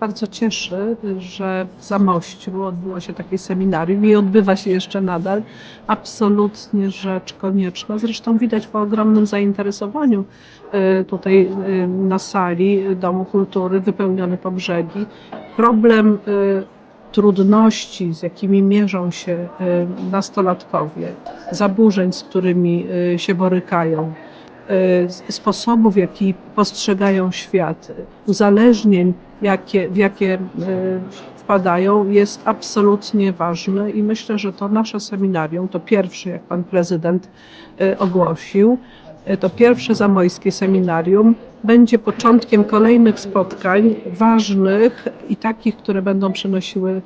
bardzo cieszy, że w Zamościu odbyło się takie seminarium i odbywa się jeszcze nadal. Absolutnie rzecz konieczna. Zresztą widać po ogromnym zainteresowaniu y, tutaj y, na sali Domu Kultury wypełniony po brzegi. Problem y, trudności, z jakimi mierzą się nastolatkowie, zaburzeń, z którymi się borykają, sposobów, w jaki postrzegają świat, uzależnień, jakie, w jakie y, wpadają, jest absolutnie ważny i myślę, że to nasze seminarium, to pierwsze, jak pan prezydent y, ogłosił, y, to pierwsze zamojskie seminarium będzie początkiem kolejnych spotkań ważnych i takich, które będą przynosiły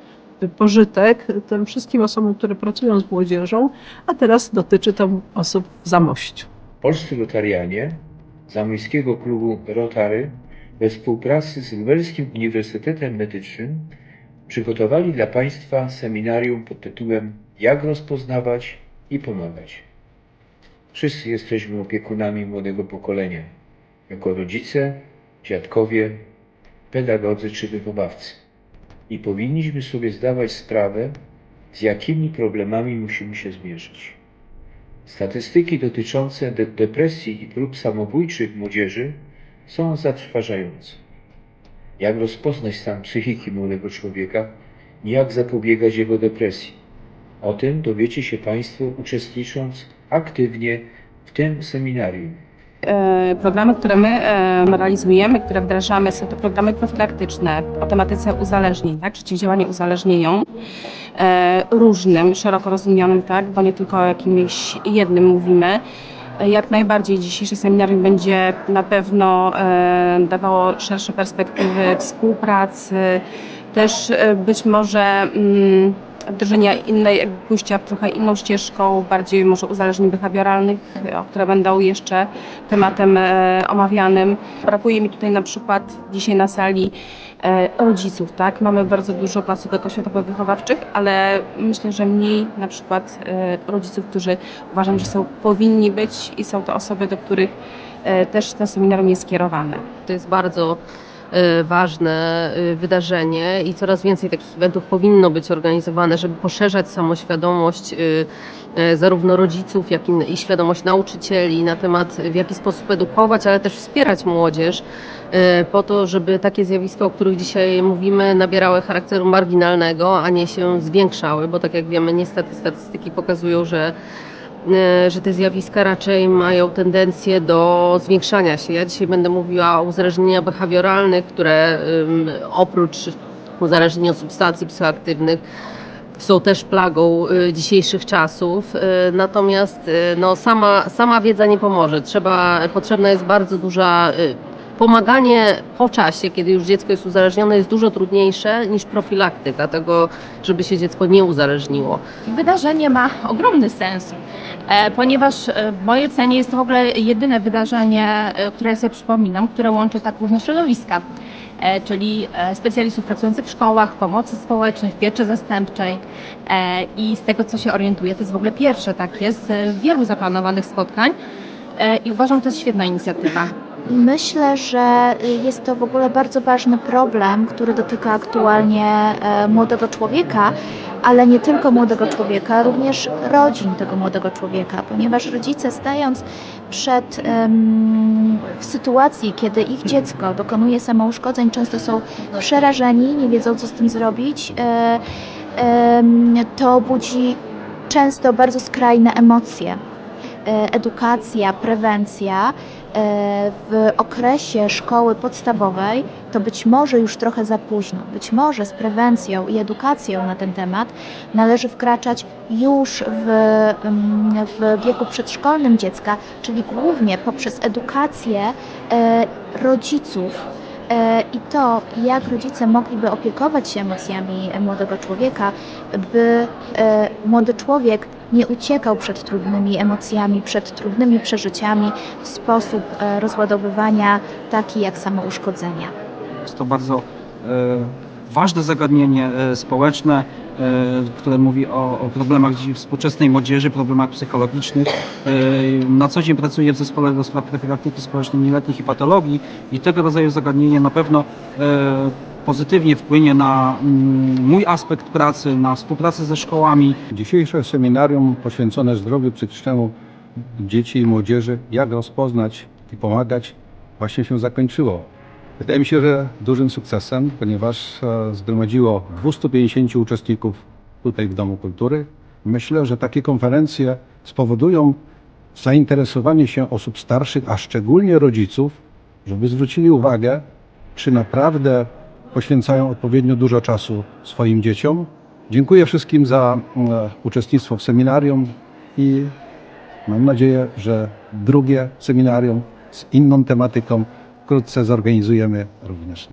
pożytek tym wszystkim osobom, które pracują z młodzieżą, a teraz dotyczy to osób w Zamościu. Polscy Rotarianie Zamojskiego Klubu Rotary we współpracy z Lubelskim Uniwersytetem Medycznym przygotowali dla Państwa seminarium pod tytułem Jak rozpoznawać i pomagać. Wszyscy jesteśmy opiekunami młodego pokolenia, jako rodzice, dziadkowie, pedagodzy czy wychowawcy. I powinniśmy sobie zdawać sprawę, z jakimi problemami musimy się zmierzyć. Statystyki dotyczące de- depresji i prób samobójczych młodzieży są zatrważające. Jak rozpoznać stan psychiki młodego człowieka i jak zapobiegać jego depresji? O tym dowiecie się Państwo uczestnicząc aktywnie w tym seminarium. E, Programy, które my e, realizujemy, które wdrażamy, są to programy profilaktyczne o tematyce uzależnień, tak? przeciwdziałanie uzależnieniom e, różnym, szeroko rozumianym, tak? bo nie tylko o jakimś jednym mówimy. Jak najbardziej dzisiejsze seminarium będzie na pewno e, dawało szersze perspektywy współpracy, też e, być może mm, wdrożenia innej, jakby pójścia trochę inną ścieżką, bardziej może uzależnień behawioralnych, o, które będą jeszcze tematem e, omawianym. Brakuje mi tutaj na przykład dzisiaj na sali e, rodziców, tak? Mamy bardzo dużo placówek oświatowo-wychowawczych, ale myślę, że mniej na przykład e, rodziców, którzy uważam, że są, powinni być i są to osoby, do których e, też to seminarium jest skierowane. To jest bardzo e, ważne e, wydarzenie i coraz więcej takich eventów powinno być organizowane, żeby poszerzać samoświadomość e, zarówno rodziców, jak i, świadomość nauczycieli na temat w jaki sposób edukować, ale też wspierać młodzież po to, żeby takie zjawiska, o których dzisiaj mówimy, nabierały charakteru marginalnego, a nie się zwiększały, bo tak jak wiemy, niestety statystyki pokazują, że że te zjawiska raczej mają tendencję do zwiększania się. Ja dzisiaj będę mówiła o uzależnieniach behawioralnych, które oprócz uzależnień od substancji psychoaktywnych są też plagą y, dzisiejszych czasów. Y, Natomiast no, sama, sama wiedza nie pomoże. Trzeba, potrzebna jest bardzo duża pomaganie po czasie, kiedy już dziecko jest uzależnione, jest dużo trudniejsze niż profilaktyka tego, żeby się dziecko nie uzależniło. Wydarzenie ma ogromny sens, e, ponieważ e, w mojej ocenie jest to w ogóle jedyne wydarzenie, e, które ja sobie przypominam, które łączy tak różne środowiska, czyli specjalistów pracujących w szkołach, pomocy społecznej, pieczy zastępczej i z tego co się orientuję, to jest w ogóle pierwsze takie z wielu zaplanowanych spotkań i uważam, że to jest świetna inicjatywa. Myślę, że jest to w ogóle bardzo ważny problem, który dotyka aktualnie e, młodego człowieka, ale nie tylko młodego człowieka, również rodzin tego młodego człowieka, ponieważ rodzice stając przed em, w sytuacji, kiedy ich dziecko dokonuje samouszkodzeń, często są przerażeni, nie wiedzą co z tym zrobić. E, to budzi często bardzo skrajne emocje. E, Edukacja, prewencja e, w okresie szkoły podstawowej to być może już trochę za późno. Być może z prewencją i edukacją na ten temat należy wkraczać już w, em, w wieku przedszkolnym dziecka, czyli głównie poprzez edukację e, rodziców. E, I to, jak rodzice mogliby opiekować się emocjami młodego człowieka, by e, młody człowiek nie uciekał przed trudnymi emocjami, przed trudnymi przeżyciami w sposób e, rozładowywania taki jak samouszkodzenia. Jest to bardzo e, ważne zagadnienie e, społeczne, e, które mówi o, o problemach współczesnej młodzieży, problemach psychologicznych. E, na co dzień pracuję w zespole do spraw profilaktyki społecznej nieletnich i patologii i tego rodzaju zagadnienie na pewno e, pozytywnie wpłynie na mm, mój aspekt pracy, na współpracę ze szkołami. Dzisiejsze seminarium poświęcone zdrowiu psychicznemu dzieci i młodzieży, jak rozpoznać i pomagać, właśnie się zakończyło. Wydaje mi się, że dużym sukcesem, ponieważ e, zgromadziło 250 uczestników tutaj w Domu Kultury. Myślę, że takie konferencje spowodują zainteresowanie się osób starszych, a szczególnie rodziców, żeby zwrócili uwagę, czy naprawdę poświęcają odpowiednio dużo czasu swoim dzieciom. Dziękuję wszystkim za e, uczestnictwo w seminarium i mam nadzieję, że drugie seminarium z inną tematyką wkrótce zorganizujemy również.